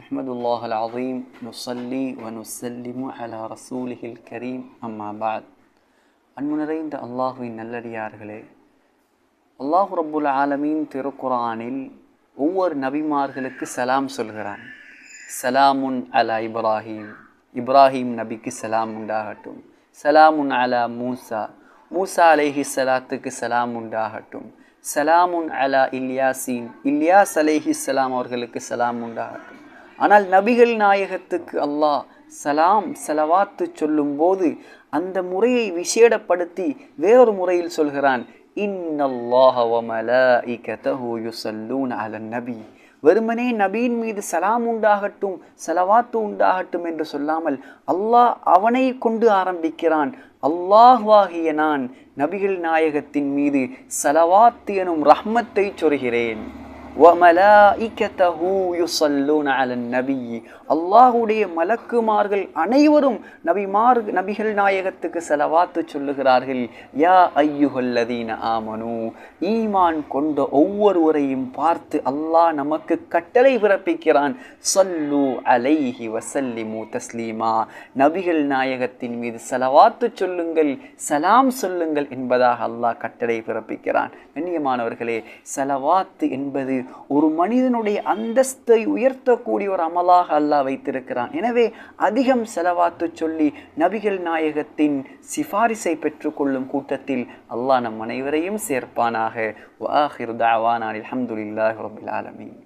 نحمد الله العظيم نصلي ونسلم على رسوله الكريم أما بعد அன்பு நிறைந்த அல்லாஹுவின் நல்லடியார்களே அல்லாஹு ரப்புல் ஆலமீன் திருக்குரானில் ஒவ்வொரு நபிமார்களுக்கு சலாம் சொல்கிறான் சலாமுன் அலா இப்ராஹிம் இப்ராஹிம் நபிக்கு சலாம் உண்டாகட்டும் சலாமுன் அலா மூசா மூசா அலைஹி சலாத்துக்கு சலாம் உண்டாகட்டும் சலாமுன் அலா இல்யாசீன் இல்யாஸ் அலைஹி சலாம் அவர்களுக்கு சலாம் உண்டாகட்டும் ஆனால் நபிகள் நாயகத்துக்கு அல்லாஹ் சலாம் சலவாத்து சொல்லும்போது அந்த முறையை விசேடப்படுத்தி வேறொரு முறையில் சொல்கிறான் நபி. வெறுமனே நபியின் மீது சலாம் உண்டாகட்டும் சலவாத்து உண்டாகட்டும் என்று சொல்லாமல் அல்லாஹ் அவனை கொண்டு ஆரம்பிக்கிறான். அல்லாஹ்வாகிய நான் நபிகள் நாயகத்தின் மீது சலவாத்து எனும் ரஹ்மத்தை சொருகிறேன். அல்லாஹுடைய மலக்குமார்கள் அனைவரும் நபிமார் நபிகள் நாயகத்துக்கு செலவாத்து சொல்லுகிறார்கள். யா ஐயுகல்லதீன ஆமனு. ஈமான் கொண்ட ஒவ்வொருவரையும் பார்த்து அல்லாஹ் நமக்கு கட்டளை பிறப்பிக்கிறான். சல்லு அலைஹி வசல்லிமு தஸ்லீமா. நபிகள் நாயகத்தின் மீது செலவாத்து சொல்லுங்கள் சலாம் சொல்லுங்கள் என்பதாக அல்லாஹ் கட்டளை பிறப்பிக்கிறான். கண்ணியமானவர்களே செலவாத்து என்பது ஒரு மனிதனுடைய அந்தஸ்தை உயர்த்தக்கூடிய ஒரு அமலாக அல்லாஹ் வைத்திருக்கிறான். எனவே அதிகம் செலவாத்து சொல்லி நபிகள் நாயகத்தின் சிபாரிசை பெற்றுக்கொள்ளும் கூட்டத்தில் அல்லாஹ் நம் அனைவரையும் சேர்ப்பானாக. வாஹிர் தாவானான் அலமதுல்லாஹ் ரபில் ஆலமீன்.